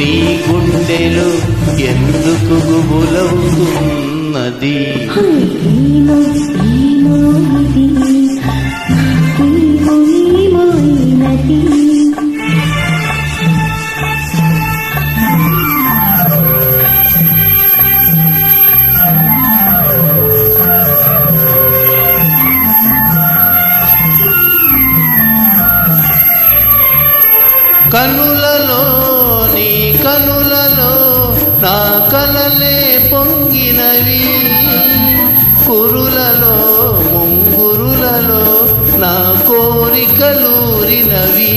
నీ గుండెలు ఎందుకు గుబులవుతున్నది? కనులలో కనులలో నా కలలే పొంగినవి. కురులలో ముంగురులలో నా కోరికలూరినవి.